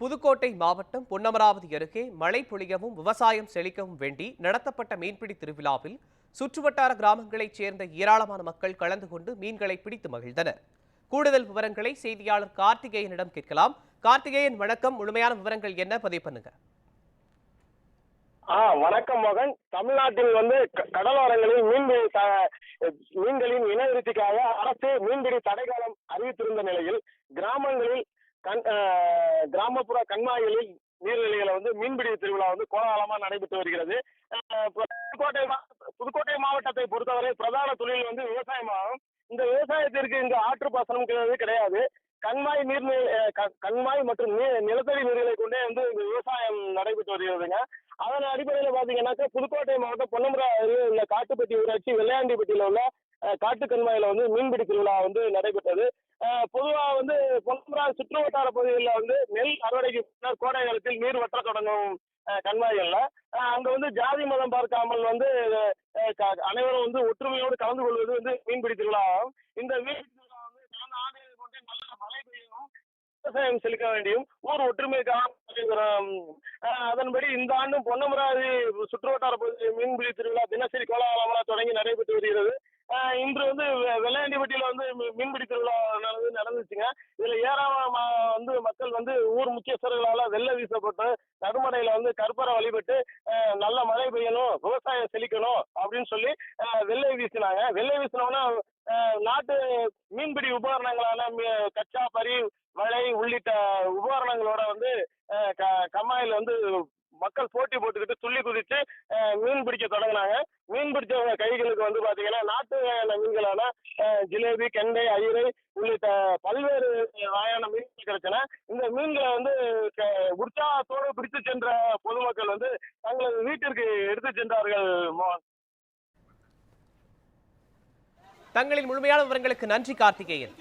புதுக்கோட்டை மாவட்டம் பொன்னமராவதி அருகே மழை பொழியவும் விவசாயம் செழிக்கவும் வேண்டி நடத்தப்பட்ட மீன்பிடி திருவிழாவில் சுற்றுவட்டார கிராமங்களைச் சேர்ந்த ஏராளமான மக்கள் கலந்து கொண்டு மீன்களை பிடித்து மகிழ்ந்தனர். கூடுதல் விவரங்களை செய்தியாளர் கார்த்திகேயனிடம் கேட்கலாம். கார்த்திகேயன் வணக்கம். முழுமையான விவரங்கள் என்ன? பதிவு பண்ணுங்க. ஆ வணக்கம் மகன். தமிழ்நாட்டில் வந்து கடலோரங்களில் மீன்பிடி மீன்களின் இனவிருத்திக்காக அரசு மீன்பிடி தடைக்காலம் அறிவித்திருந்த நிலையில் கிராமங்களில் கண் கிராமப்புற கண்மாய்களில் நீர்நிலைகளை வந்து மீன்பிடி திருவிழா வந்து கோலாகலமா நடைபெற்று வருகிறது. புதுக்கோட்டை புதுக்கோட்டை மாவட்டத்தை பொறுத்தவரை பிரதான தொழில் வந்து விவசாயமாகும். இந்த விவசாயத்திற்கு இங்கு ஆற்று பாசனம் கிடையாது கிடையாது. கண்மாய் நீர்நிலை கண்மாய் மற்றும் நிலத்தடி நீர்களை கொண்டே வந்து இந்த விவசாயம் நடைபெற்று வருகிறதுங்க. அதன் அடிப்படையில் பார்த்தீங்கன்னாக்கா புதுக்கோட்டை மாவட்டம் பொன்னம்புரா உள்ள காட்டுப்பட்டி ஊராட்சி வெள்ளையாண்டிப்பட்டியில் உள்ள காட்டு கண்மாயில் வந்து மீன்பிடி திருவிழா வந்து நடைபெற்றது. பொதுவாக வந்து பொன்னமரா சுற்று வட்டார பகுதிகளில் வந்து நெல் அறுவடைக்கு பின்னர் கோடை காலத்தில் நீர் வற்ற தொடங்கும் அஹ், கண்மாய்கள்ல அங்க வந்து ஜாதி மதம் பார்க்காமல் வந்து க- அனைவரும் வந்து ஒற்றுமையோடு கலந்து கொள்வது வந்து மீன்பிடி திருவிழா இந்த மீன்பிடி திருவிழா வந்து கடந்த கொண்டு நல்ல மழை விவசாயம் செலுத்த வேண்டியும் ஊர் ஒற்றுமைக்காக அதன்படி இந்த ஆண்டும் பொன்னமராவதி சுற்றுவட்டார பகுதி மீன்பிடி திருவிழா தினசரி கோலாகலமாக தொடங்கி நடைபெற்று வருகிறது. இன்று வந்து வெ- வெள்ளையாண்டிப்பட்டியில வந்து மீ- மீன்பிடி திருவிழா நடந்து நடந்துச்சுங்க. இதுல ஏராளமா வந்து மக்கள் வந்து ஊர் முக்கியஸ்தர்களால வெள்ள வீசப்பட்டு நடுமடையில வந்து கற்பரை வழிபட்டு நல்ல மழை பெய்யணும் விவசாயம் செழிக்கணும் அப்படின்னு சொல்லி வெள்ளை வீசினாங்க. வெள்ளை வீசினோம்னா நாட்டு மீன்பிடி உபகரணங்களான மீ- கச்சா பரி வலை உள்ளிட்ட உபகரணங்களோட வந்து கம்மாயில் க- வந்து மக்கள் போட்டி போட்டுக்கிட்டு துள்ளி குதி விற்க தொடங்கினாங்க. மீன் பிடிச்சவங்க கைகளுக்கு வந்து பாத்தீங்கன்னா நாட்டு வகையான மீன்களான ஜிலேபி கெண்டை அயிரை உள்ளிட்ட பல்வேறு வகையான மீன்கள் கிடைச்சன. இந்த மீன்களை வந்து உற்சாகத்தோடு பிடித்து சென்ற பொதுமக்கள் வந்து தங்களது வீட்டிற்கு எடுத்து சென்றார்கள் மோகன். தங்களின் முழுமையான விவரங்களுக்கு நன்றி கார்த்திகேயன்.